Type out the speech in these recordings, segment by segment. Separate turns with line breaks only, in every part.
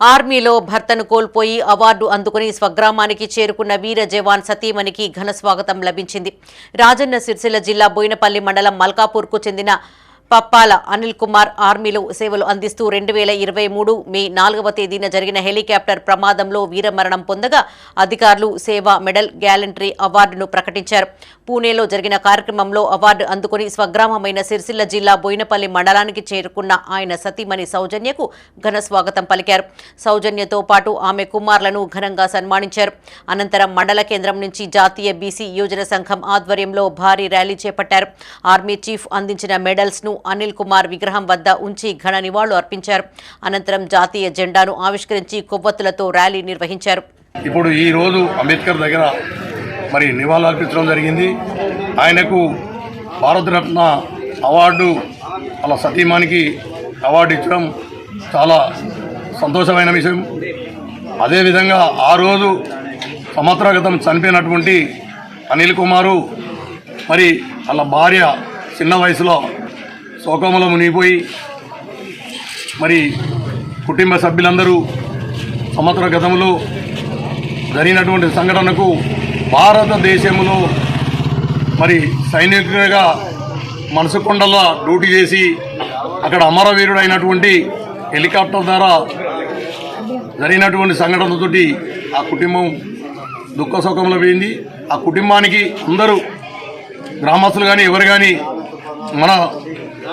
ఆర్మీలో భర్తను కోల్పోయి అవార్డు అందుకుని స్వగ్రామానికి చేరుకున్న వీర జవాన్ సతీమణికి ఘన స్వాగతం లభించింది. రాజన్న సిరిసిల్ల జిల్లా బోయినపల్లి మండలం మల్కాపూర్కు చెందిన పప్పాల అనిల్ కుమార్ ఆర్మీలో సేవలు అందిస్తూ రెండు వేల ఇరవై మూడు మే నాలుగవ తేదీన జరిగిన హెలికాప్టర్ ప్రమాదంలో వీరమరణం పొందగా అధికారులు సేవా మెడల్ గ్యాలంటరీ అవార్డును ప్రకటించారు. పూణేలో జరిగిన కార్యక్రమంలో అవార్డు అందుకుని స్వగ్రామమైన సిరిసిల్ల జిల్లా బోయినపల్లి మండలానికి చేరుకున్న ఆయన సతీమణి సౌజన్యకు ఘన స్వాగతం పలికారు. సౌజన్యతో పాటు ఆమె కుమారులను ఘనంగా సన్మానించారు. అనంతరం మండల కేంద్రం నుంచి జాతీయ బీసీ యోజన సంఘం ఆధ్వర్యంలో భారీ ర్యాలీ చేపట్టారు. ఆర్మీ చీఫ్ అందించిన మెడల్స్ను అనిల్ కుమార్ విగ్రహం వద్ద ఉంచి ఘన నివాళులు అర్పించారు. అనంతరం జాతీయ జెండాను ఆవిష్కరించి కొవ్వొత్తులతో ర్యాలీ నిర్వహించారు.
ఇప్పుడు ఈ రోజు అంబేద్కర్ దగ్గర మరి నివాళులు అర్పించడం జరిగింది. ఆయనకు భారతరత్న అవార్డు అలా సతీమానికి అవార్డు ఇచ్చడం చాలా సంతోషమైన విషయం. అదేవిధంగా ఆ రోజు సంవత్సర క్రితం చనిపోయినటువంటి అనిల్ కుమారు మరి వాళ్ళ భార్య చిన్న వయసులో శోకములో మునిగిపోయి మరి కుటుంబ సభ్యులందరూ సంవత్సర గతంలో జరిగినటువంటి సంఘటనకు భారతదేశంలో మరి సైనికుడిగా మనసుకొండలో డ్యూటీ చేసి అక్కడ అమరవీరుడు అయినటువంటి హెలికాప్టర్ ద్వారా జరిగినటువంటి సంఘటనతోటి ఆ కుటుంబం దుఃఖ పోయింది. ఆ కుటుంబానికి అందరూ గ్రామస్తులు కానీ ఎవరు కానీ మన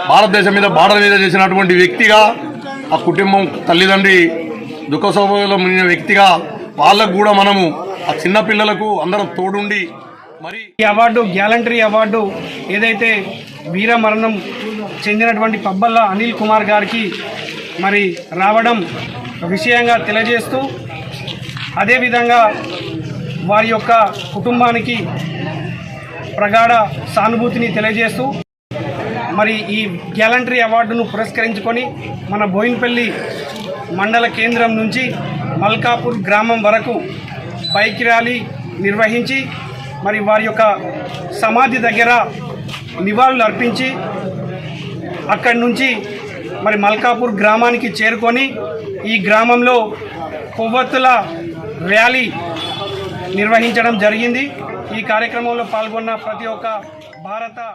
భారతదేశం మీద బార్డర్ మీద చేసినటువంటి వ్యక్తిగా ఆ కుటుంబం తల్లిదండ్రి దుఃఖ శోభలో మునిగిన వ్యక్తిగా వాళ్ళకు కూడా మనము ఆ చిన్నపిల్లలకు అందరం తోడుండి మరి
ఈ అవార్డు గ్యాలంటరీ అవార్డు ఏదైతే వీర మరణం చెందినటువంటి పబ్బల్ల అనిల్ కుమార్ గారికి మరి రావడం విషయంగా తెలియజేస్తూ అదేవిధంగా వారి యొక్క కుటుంబానికి ప్రగాఢ సానుభూతిని తెలియజేస్తూ మరి ఈ గ్యాలంటరీ అవార్డును పురస్కరించుకొని మన బోయిన్పల్లి మండల కేంద్రం నుంచి మల్కాపూర్ గ్రామం వరకు బైక్ ర్యాలీ నిర్వహించి మరి వారి యొక్క సమాధి దగ్గర నివాళులు అర్పించి అక్కడి నుంచి మరి మల్కాపూర్ గ్రామానికి చేరుకొని ఈ గ్రామంలో కొవ్వొత్తుల ర్యాలీ నిర్వహించడం జరిగింది. ఈ కార్యక్రమంలో పాల్గొన్న ప్రతి ఒక్క భారత